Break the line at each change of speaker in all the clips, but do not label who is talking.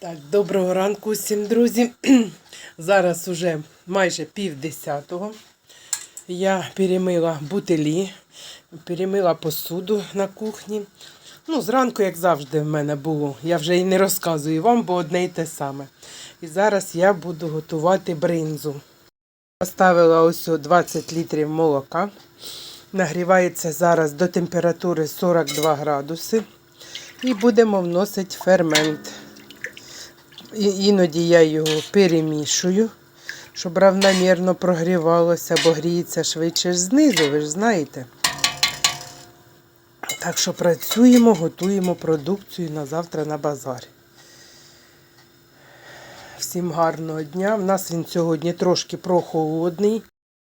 Так, доброго ранку всім, друзі. Зараз уже майже пів десятого. Я перемила бутилі, перемила посуду на кухні. Ну, зранку, як завжди, в мене було. Я вже і не розказую вам, бо одне й те саме. І зараз я буду готувати бринзу. Поставила ось 20 літрів молока. Нагрівається зараз до температури 42 градуси. І будемо вносити фермент. Іноді я його перемішую, щоб равномірно прогрівалося, бо гріється швидше знизу, ви ж знаєте. Так що працюємо, готуємо продукцію на завтра на базарі. Всім гарного дня. У нас він сьогодні трошки прохолодний.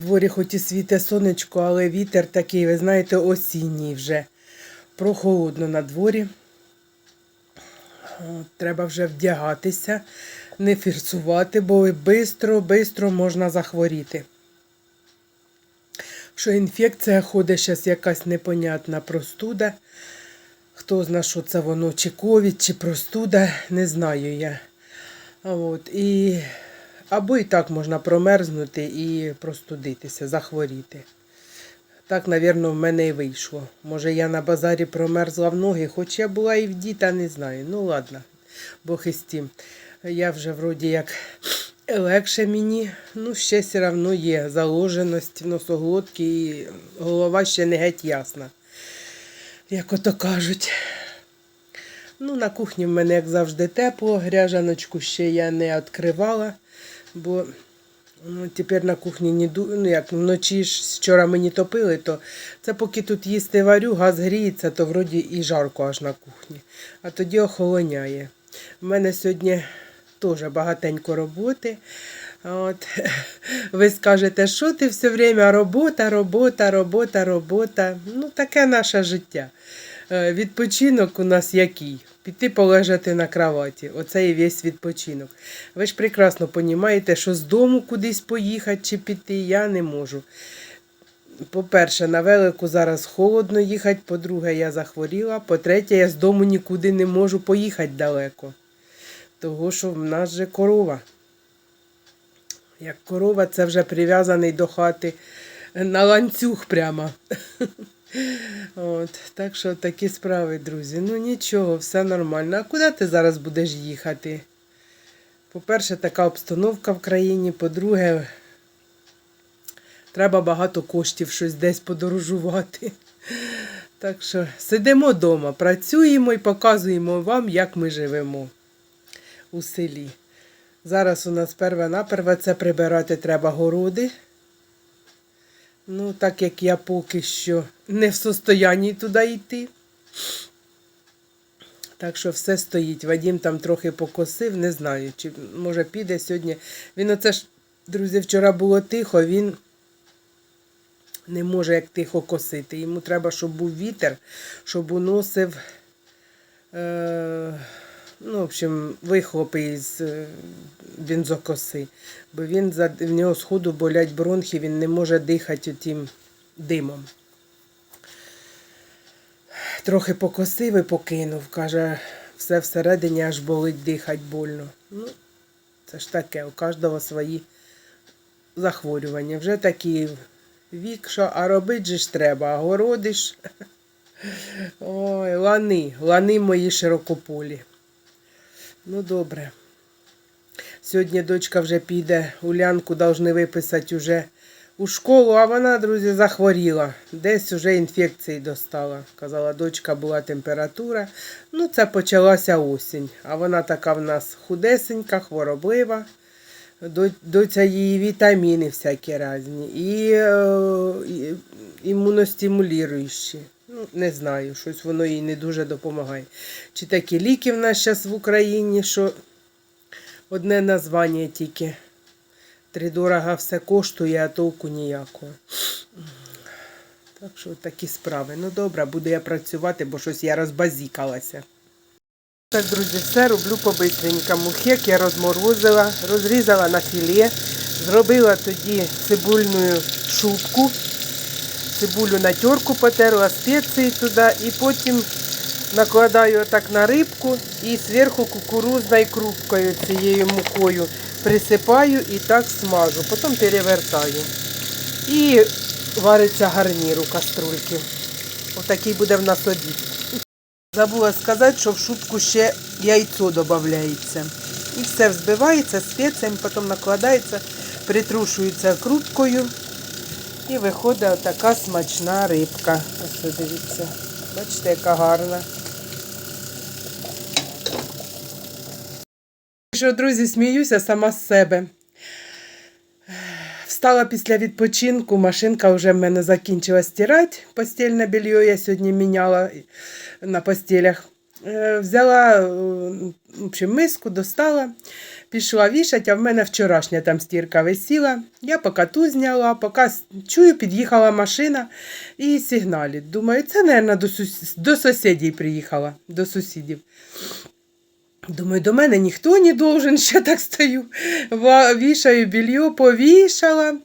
Дворі хоч і світе сонечко, але вітер такий, ви знаєте, осінній вже. Прохолодно на дворі. От, Треба вже вдягатися, не фірсувати, бо швидко-швидко можна захворіти. Що інфекція ходить зараз якась непонятна простуда. Хто знає, що це воно, чи ковід, чи простуда, не знаю я. От, і... Або і так можна промерзнути і простудитися, захворіти. Так, напевно, в мене і вийшло. Може, я на базарі промерзла в ноги, хоч я була і в діта, не знаю. Ну, ладно, Бог із тим. Я вже вроді як легше мені, ну, ще все одно є заложеність носоглотки і голова ще не геть ясна. Як ото кажуть. Ну, на кухні в мене, як завжди, тепло, гряжаночку ще я не відкривала, бо Ну, тепер на кухні не ду... ну як вночі ж вчора мені топили, то це поки тут їсти варю, газ гріється, то вроді і жарко аж на кухні. А тоді охолоняє. У мене сьогодні теж багатенько роботи. От. Ви скажете, що ти все время робота, робота, робота, робота. Ну, таке наше життя. Е, Відпочинок у нас який? Піти полежати на кроваті. Оце і весь відпочинок. Ви ж прекрасно розумієте, що з дому кудись поїхати чи піти я не можу. По-перше, на велику зараз холодно їхати, по-друге, я захворіла, по-третє, я з дому нікуди не можу поїхати далеко. Того, що в нас же корова. Як корова, це вже прив'язаний до хати на ланцюг прямо. От, так що такі справи, друзі. Ну нічого, все нормально. А куди ти зараз будеш їхати? По-перше, така обстановка в країні. По-друге, треба багато коштів щось десь подорожувати. Так що сидимо вдома, працюємо і показуємо вам, як ми живемо у селі. Зараз у нас перва наперва це прибирати треба городи. Ну, так як я поки що не в состоянні туди йти. Так що все стоїть. Вадім там трохи покосив, не знаю, чи може піде сьогодні. Він оце ж, друзі, вчора було тихо, він не може як тихо косити. Йому треба, щоб був вітер, щоб уносив. Е- ну, в общем, вихлопи із е, бензокоси. Бо він в нього сходу болять бронхи, він не може дихати тим димом. Трохи покосив і покинув. Каже, все всередині аж болить дихати больно. Ну, це ж таке, у кожного свої захворювання. Вже такий вік, що а робити же ж треба, а городиш. Ой, лани, лани мої широкополі. Ну, добре. Сьогодні дочка вже піде, Улянку повинні виписати вже у школу, а вона, друзі, захворіла. Десь вже інфекції достала. Казала, дочка була температура. Ну, це почалася осінь. А вона така в нас худесенька, хвороблива. До- Доця її вітаміни всякі різні. І, е, і імуностимулюючі. Ну, не знаю, щось воно їй не дуже допомагає. Чи такі ліки в нас зараз в Україні, що одне названня тільки. Тридорога все коштує, а толку ніякого. Так що такі справи. Ну добре, буду я працювати, бо щось я розбазікалася. Так, друзі, все роблю по-бистренькому. Хек я розморозила, розрізала на філе, зробила тоді цибульну шубку, цибулю на терку потерла, спеції туди і потім накладаю отак на рибку і зверху кукурузною крупкою цією мукою присипаю і так смажу. Потім перевертаю. І вариться гарнір у каструльки. Отакий буде в нас обід. Забула сказати, що в шубку ще яйцо додається. І все взбивається спеціями, потім накладається, притрушується крупкою. І виходить така смачна рибка. Ось дивіться. Бачите, яка гарна. Що, друзі, сміюся сама з себе. Встала після відпочинку, машинка вже в мене закінчила стирати. Постільне белье я сьогодні міняла на постелях. Е, Взяла е, в миску, достала, пішла вішати, а в мене вчорашня там стірка висіла. Я поки ту зняла, поки чую, під'їхала машина і сигналить. Думаю, це, мабуть, до, сус... до сусідів приїхала, до сусідів. Думаю, до мене ніхто не должен, ще так стою. Вішаю білье, повішала.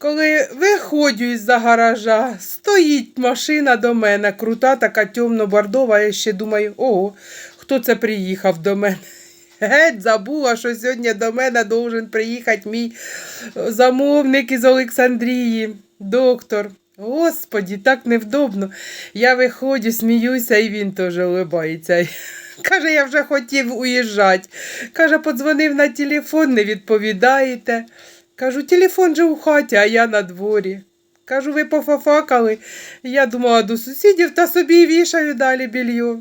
Коли виходжу із-за гаража, стоїть машина до мене, крута, така темно-бордова. Я ще думаю, ого, хто це приїхав до мене? Геть забула, що сьогодні до мене должен приїхати мій замовник із Олександрії, доктор. Господі, так невдобно. Я виходжу, сміюся, і він теж улибається. Каже, я вже хотів уїжджати. Каже, подзвонив на телефон, не відповідаєте. Кажу, телефон же у хаті, а я на дворі. Кажу, ви пофафакали. Я думала до сусідів та собі вішаю далі більйо.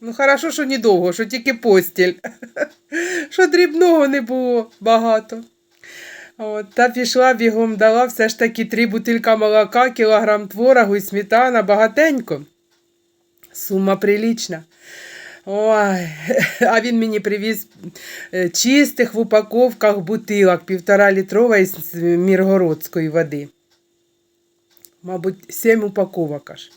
Ну, хорошо, що недовго, що тільки постіль. Що дрібного не було багато. От, та пішла бігом, дала все ж таки три бутилька молока, кілограм творогу і сметана, багатенько. Сума прилічна. Ой, а він мені привіз е, чистих в упаковках бутилок, півтора літрової з міргородської води. Мабуть, сім упаковок аж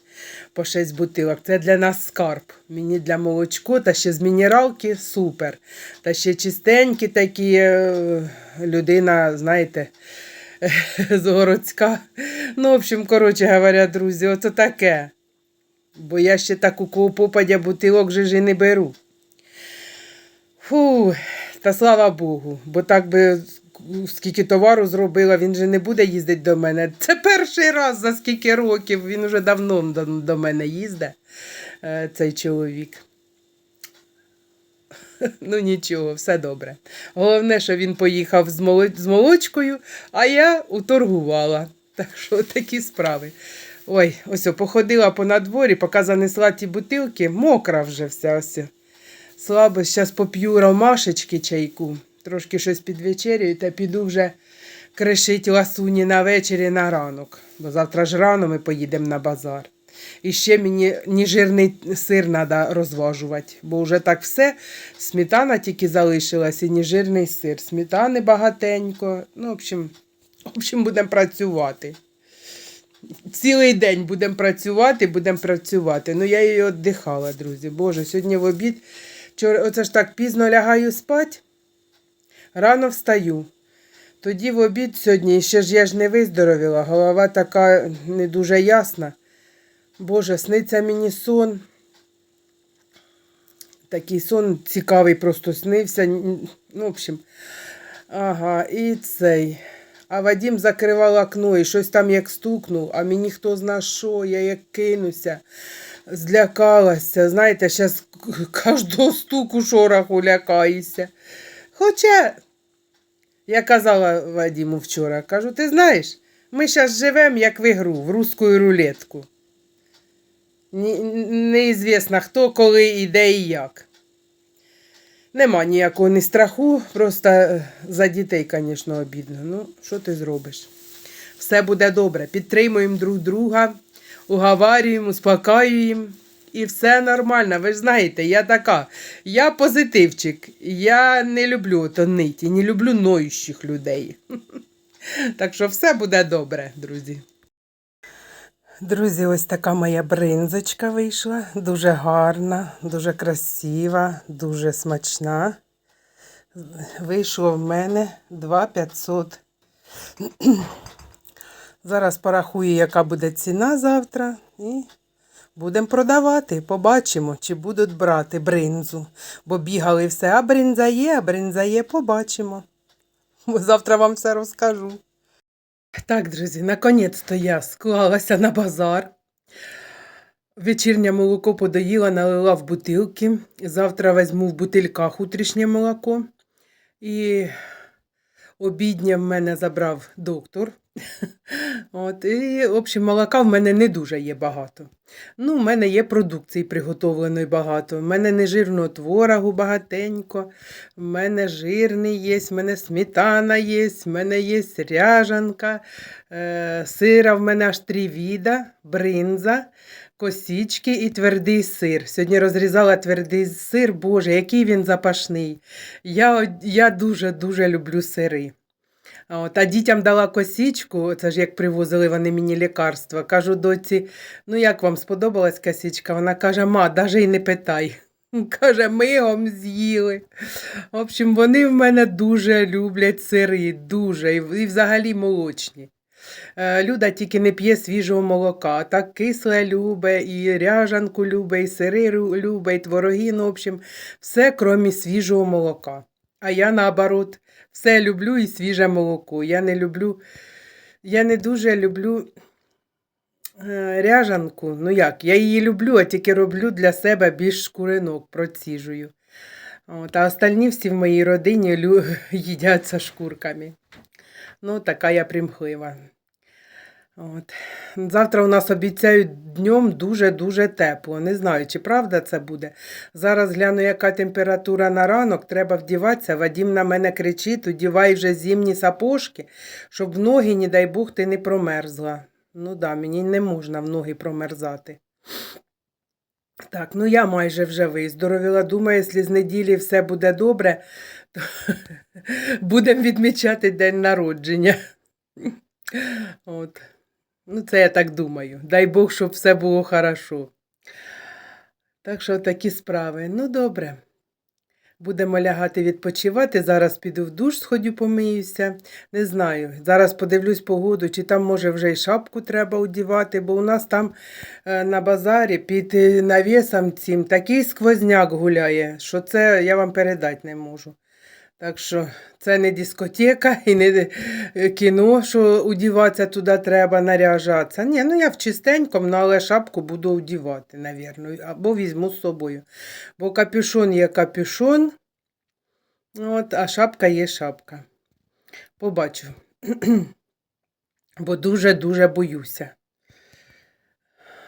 по шість бутилок. Це для нас скарб. Мені для молочко та ще з мінералки супер. Та ще чистенькі такі е, людина, знаєте, з городська. Ну, в общем, коротше говоря, друзі, ото таке. Бо я ще таку попадя бутилок же ж не беру. Фу, та слава Богу, бо так би скільки товару зробила, він же не буде їздити до мене. Це перший раз за скільки років. Він вже давно до, до мене їздить, е, цей чоловік. Ну нічого, все добре. Головне, що він поїхав з молочкою, а я уторгувала. Так що такі справи. Ой, ось о, походила по надворі, поки занесла ті бутилки, мокра вже вся ось. Слабо, зараз поп'ю ромашечки чайку, трошки щось підвечерюю та піду вже кришить ласуні на вечері на ранок. Бо завтра ж рано ми поїдемо на базар. І ще мені ніжирний сир треба розважувати, бо вже так все, сметана тільки залишилась і ніжирний сир. Сметани багатенько. Ну, в общем, в общем будемо працювати. Цілий день будемо працювати, будемо працювати. Ну, я її віддихала, друзі. Боже, сьогодні в обід. Оце ж так пізно лягаю спати, рано встаю. Тоді в обід сьогодні, ще ж я ж не виздоровіла, голова така не дуже ясна. Боже, сниться мені сон. Такий сон цікавий просто снився. Ну, в общем, ага, і цей. А Вадим закривав окно і щось там як стукнув, а мені хто зна що, я як кинуся, злякалася. Знаєте, зараз кожного стуку шороху лякаюся. Хоча, я казала Вадиму вчора, кажу, ти знаєш, ми зараз живемо як в ігру, в русську рулетку. Неізвісно, хто, коли і де і як. Нема ніякого ні страху, просто е, за дітей, звісно, обідно. Ну, що ти зробиш? Все буде добре. Підтримуємо друг друга, уговарюємо, успокаюємо. І все нормально. Ви ж знаєте, я така. Я позитивчик. Я не люблю то ниті, не люблю ноющих людей. Так що все буде добре, друзі. Друзі, ось така моя бринзочка вийшла. Дуже гарна, дуже красива, дуже смачна. Вийшло в мене 2500. Зараз порахую, яка буде ціна завтра, і Будемо продавати, побачимо, чи будуть брати бринзу. Бо бігали все, а бринза є, а бринза є, побачимо. Бо завтра вам все розкажу. Так, друзі, наконець-то я склалася на базар. Вечірнє молоко подоїла, налила в бутилки. Завтра візьму в бутильках утрішнє молоко. І обіднє в мене забрав доктор. От, і, в общем, молока в мене не дуже є багато. Ну, в мене є продукції приготовленої багато. В мене нежирного творогу багатенько, в мене жирний є, в мене сметана є, в мене є ряжанка, е, сира в мене аж три віда, бринза, косічки і твердий сир. Сьогодні розрізала твердий сир, боже, який він запашний. Я, я дуже-дуже люблю сири. А От, а дітям дала косічку, це ж як привозили вони мені лікарства. Кажу доці, ну як вам сподобалась косічка? Вона каже, ма, навіть і не питай. Каже, ми його з'їли. В общем, вони в мене дуже люблять сири, дуже, і, взагалі молочні. Е, Люда тільки не п'є свіжого молока, так кисле любе, і ряжанку любе, і сири любе, і твороги, ну, в общем, все, крім свіжого молока. А я наоборот, все люблю і свіже молоко. Я не люблю, я не дуже люблю е, ряжанку. Ну як, я її люблю, а тільки роблю для себе більш шкуринок, проціжую. От, а остальні всі в моїй родині їдяться шкурками. Ну, така я примхлива. От. Завтра у нас обіцяють днем дуже-дуже тепло. Не знаю, чи правда це буде. Зараз гляну, яка температура на ранок, треба вдіватися. Вадім на мене кричить, одівай вже зимні сапожки, щоб в ноги, не дай Бог, ти не промерзла. Ну да, мені не можна в ноги промерзати. Так, ну я майже вже виздоровіла. Думаю, якщо з неділі все буде добре, то будемо відмічати день народження. От. Ну, це я так думаю. Дай Бог, щоб все було хорошо. Так що такі справи. Ну, добре. Будемо лягати відпочивати. Зараз піду в душ, сходю, помиюся. Не знаю. Зараз подивлюсь погоду, чи там, може, вже й шапку треба одівати, бо у нас там е, на базарі під е, навісом цим такий сквозняк гуляє, що це я вам передати не можу. Так що це не дискотека і не е, кіно, що одіватися туди треба, наряжатися. Ні, ну я в чистенькому, ну, але шапку буду одівати, навірно, або візьму з собою. Бо капюшон є капюшон, от, а шапка є шапка. Побачу. Бо дуже-дуже боюся.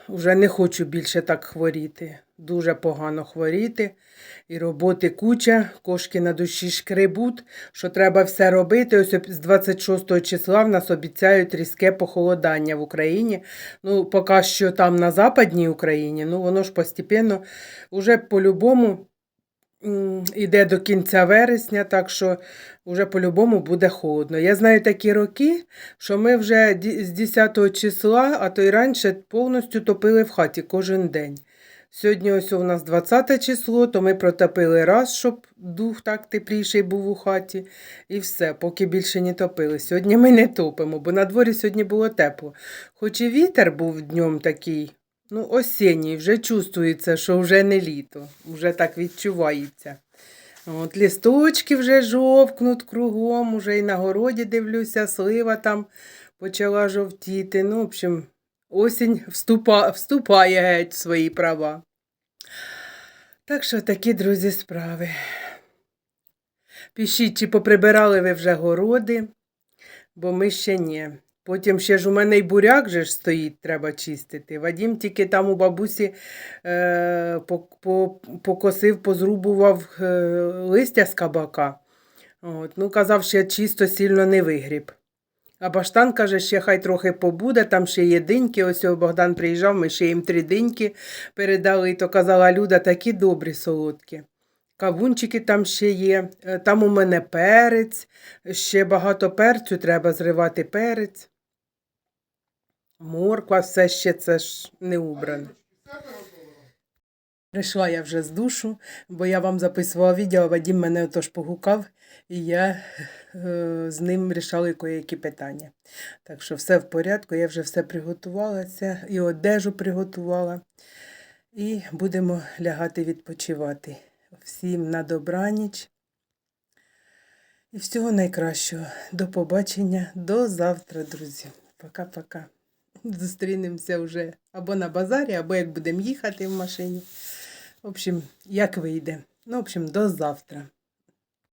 Уже не хочу більше так хворіти. Дуже погано хворіти. І роботи куча, кошки на душі шкребуть, що треба все робити. Ось з 26 числа в нас обіцяють різке похолодання в Україні. Ну, поки що там на Западній Україні, ну воно ж постепенно уже по-любому м, іде до кінця вересня, так що вже по-любому буде холодно. Я знаю такі роки, що ми вже з 10 числа, а то й раніше повністю топили в хаті кожен день. Сьогодні ось у нас 20 число, то ми протопили раз, щоб дух так тепліший був у хаті. І все, поки більше не топили. Сьогодні ми не топимо, бо на дворі сьогодні було тепло. Хоч і вітер був днем такий, ну, осінній, вже чувствується, що вже не літо, вже так відчувається. От лісточки вже жовкнуть кругом, уже і на городі дивлюся, слива там почала жовтіти. Ну, в общем, осінь вступа, вступає геть в свої права. Так що такі, друзі, справи. Пишіть, чи поприбирали ви вже городи, бо ми ще ні. Потім ще ж у мене й буряк же ж стоїть, треба чистити. Вадім тільки там у бабусі е, по, по, покосив, позрубував е, листя з кабака. От, ну, казав, ще чисто сильно не вигріб. А баштан каже, ще хай трохи побуде, там ще є диньки. Ось Богдан приїжджав, ми ще їм три диньки передали, і то казала Люда, такі добрі солодкі. Кавунчики там ще є, Е, там у мене перець, ще багато перцю, треба зривати перець. Морква, все ще це ж не убрано. Прийшла я вже з душу, бо я вам записувала відео, Вадім мене отож погукав, і я е, з ним рішала які питання. Так що все в порядку, я вже все приготувалася, і одежу приготувала. І будемо лягати відпочивати. Всім на добраніч. І всього найкращого. До побачення, до завтра, друзі. Пока-пока. Зустрінемося вже або на базарі, або як будемо їхати в машині. В общем, як вийде. Ну, в общем, до завтра.